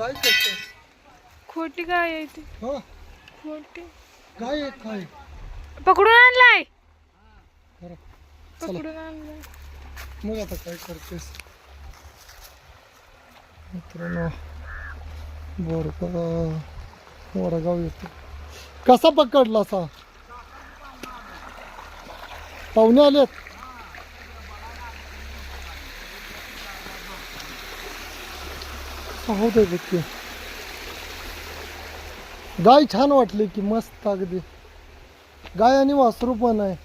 गाय खोटी गाय आहे ती. हा? खोटी. गाय आहे. काय पकडून आणलाय. पकडून आणलाय. मग आता काय करतेस मित्रांनो बोरका वडगाव येतो. कसा पकडला असा पाहुणे आलेत? हो दे बघ की. गाय छान वाटली की मस्त अगदी. गाय आणि वासरू पण आहे.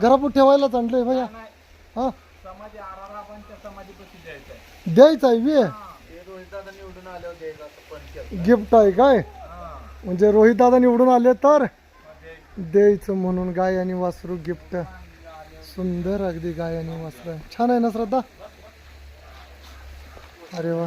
घरापूर ठेवायलाच आणलंय भैया हा? समाधी समाधीपाशी द्यायचा आहे द्यायचं आहे वे ते रोहितदादा निवडून आल्यावर द्यायचं असं पण केलं. गिफ्ट आहे काय? हा. म्हणजे रोहित दादा निवडून आले तर म्हणजे द्यायचं म्हणून गाय आणि वासरू गिफ्ट. सुंदर अगदी गाय आणि वासरू आहे. छान आहे ना श्रद्धा? अरे वा.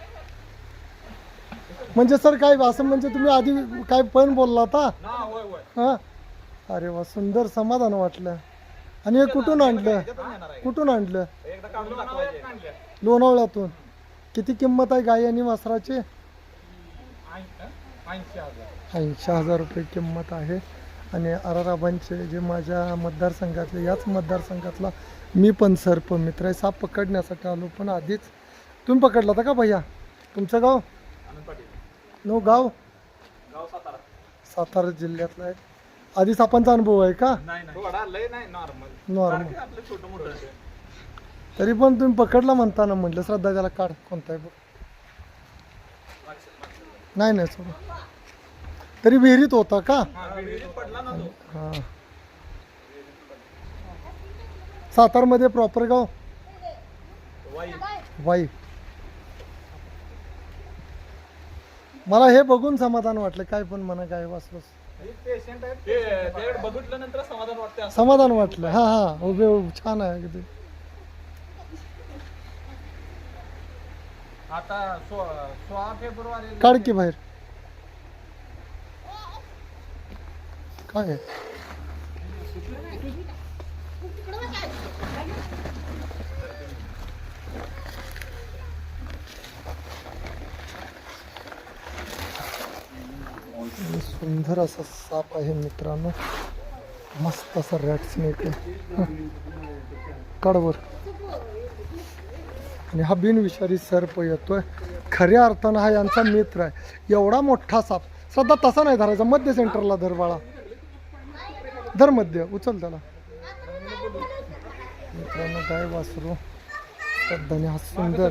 म्हणजे सर काय असं म्हणजे तुम्ही आधी काय पण बोलला होता हा? अरे वा सुंदर समाधान वाटलं. आणि हे कुठून आणलं? कुठून आणलं? लोणावळ्यातून. किती किंमत आहे गाय आणि वासराची? ऐंशी हजार रुपये किंमत आहे. आणि आराराबांचे जे माझ्या मतदारसंघातले याच मतदारसंघातला मी पण सर्प मित्र आहे. साप पकडण्यासाठी आलो पण आधीच. तुम्ही पकडला होता का भैया? तुमचं गाव? नो गाव? गाव सातारा. सातारा जिल्ह्यातलं आहे. आधी सापांचा अनुभव आहे का? नाही नाही. थोडा लय नाही नॉर्मल नॉर्मल आपलं छोटं मोठं तरी पण तुम्ही पकडला म्हणताना म्हटलं श्रद्धा त्याला काढ कोणता आहे बघ. नाही नाही सोड. तरी विहिरीत होता का? हा विहिरीत पडला ना तो. हां. सातारमध्ये प्रॉपर गाव? वाई. वाई. मला हे बघून समाधान वाटलं काय पण म्हणा काय वाचलंस पेशंट आहे. ते त्याकडे बघितलं नंतर समाधान वाटतं असं. समाधान वाटलं. हा हा. उभे उभे. छान आहे अगदी. आता सो- सोळा फेब्रुवारी काढ की बाहेर. काय आहे? आणि सुंदर असा साप आहे मित्रांनो. मस्त असा रॅट स्नेक आहे. कडवर आणि हा बिनविषारी सर्प येतोय. खऱ्या अर्थानं हा यांचा मित्र आहे. एवढा मोठा साप. सध्या तसा नाही धरायचा. मध्य सेंटरला धर बाळा. धर मध्य. उचल त्याला. मित्रांनो गाय वासरू. श्रद्धाने हा सुंदर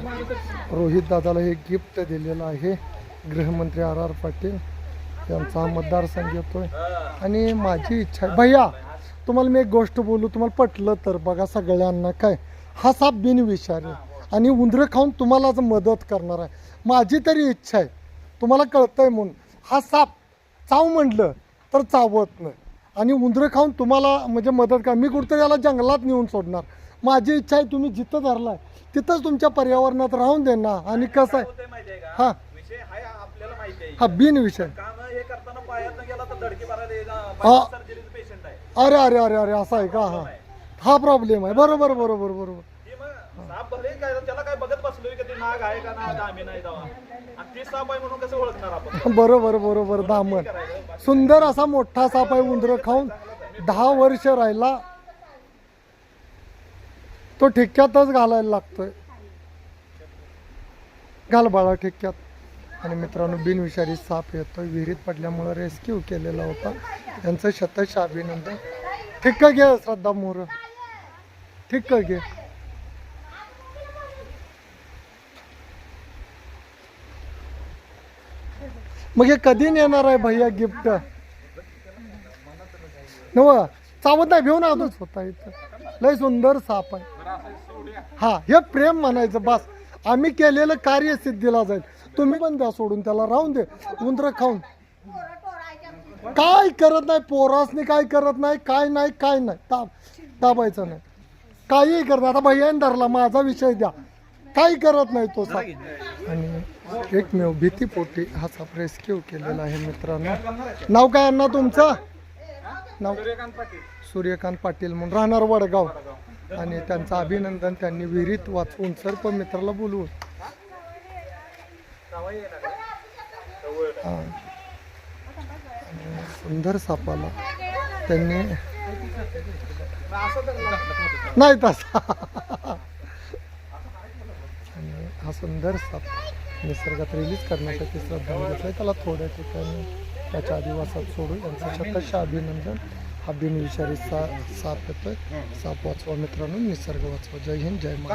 रोहित दादाला हे गिफ्ट दिलेलं आहे. गृहमंत्री आर आर पाटील. यांचा मतदारसंघ येतोय. आणि माझी इच्छा आहे भैया तुम्हाला मी एक गोष्ट बोलू तुम्हाला पटलं तर बघा सगळ्यांना काय. हा साप बिनविषारी आणि उंदरं खाऊन तुम्हालाच मदत करणार आहे. माझी तरी इच्छा आहे. तुम्हाला कळतंय म्हणून. हा साप चाव म्हटलं तर चावत नाही. आणि उंदरं खाऊन तुम्हाला म्हणजे मदत करा मी कुठतरी याला जंगलात नेऊन सोडणार. माझी इच्छा आहे तुम्ही जिथं धरलाय तिथंच तुमच्या पर्यावरणात राहून देणार. आणि कसं आहे? हा. हा बिनविषय करताना पायात गेला तर धडकी मारायला हा. सर्जरीचं पेशंट आहे. अरे अरे अरे अरे असं आहे का? हा हा प्रॉब्लेम आहे. बरोबर बरोबर बरोबर. की मग साप भले काय त्याला काय बघत बसलोय का ते नाग आहे का नाग? आम्ही नाही जावा आणि ते साप आहे म्हणून कसं ओळखणार आपण? बरोबर बरोबर दामन. सुंदर असा मोठा साप आहे उंदरं खाऊन दहा वर्ष राहिला. तो ठिक्क्यातच घालायला लागतोय. घाल बाळा ठिक्क्यात. आणि मित्रांनो बिनविषारी साप येतो विहिरीत पडल्यामुळं रेस्क्यू केलेला होता. यांचं शतश अभिनंदन. ठिक्क घे श्रद्धा मोर. ठिक्क घे. मग हे कधी नेणार आहे भैया गिफ्ट? नव चावत नाही घेऊन आलोच होता इथं. लय सुंदर साप आहे. हा हे प्रेम म्हणायचं बस. आम्ही केलेलं कार्य सिद्धीला जाईल. तुम्ही पण द्या सोडून त्याला राहून दे. उंदरं खाऊन. काय करत नाही पोरासनी काय करत नाही काय नाही काय नाही. दाब दाबायचं नाही. काही करत नाही. आता भैयान धरला माझा विषय द्या. काही करत नाही तो सा आणि एकमेव भीतीपोटी हा साप रेस्क्यू केलेला आहे मित्रांनो. नाव काय अण्णा तुमचं? नाव? सूर्यकांत पाटील म्हणून राहणार वडगाव. आणि त्यांचं अभिनंदन त्यांनी विहिरीत वाचवून सर्प मित्राला बोलवून हा. सुंदर सापाला त्यांनी नाही. तसा. आणि हा सुंदर साप निसर्गात रिलीज करण्यासाठी श्रद्धांजली घेतलाय त्याला थोड्या ठिकाणी त्याच्या आदिवासात सोडू यांचं शतश अभिनंदन. हा बिनविषारी सा साप येतोय. साप वाचवा मित्रांनो. निसर्ग वाचवा. जय हिंद जय महाराष्ट्र.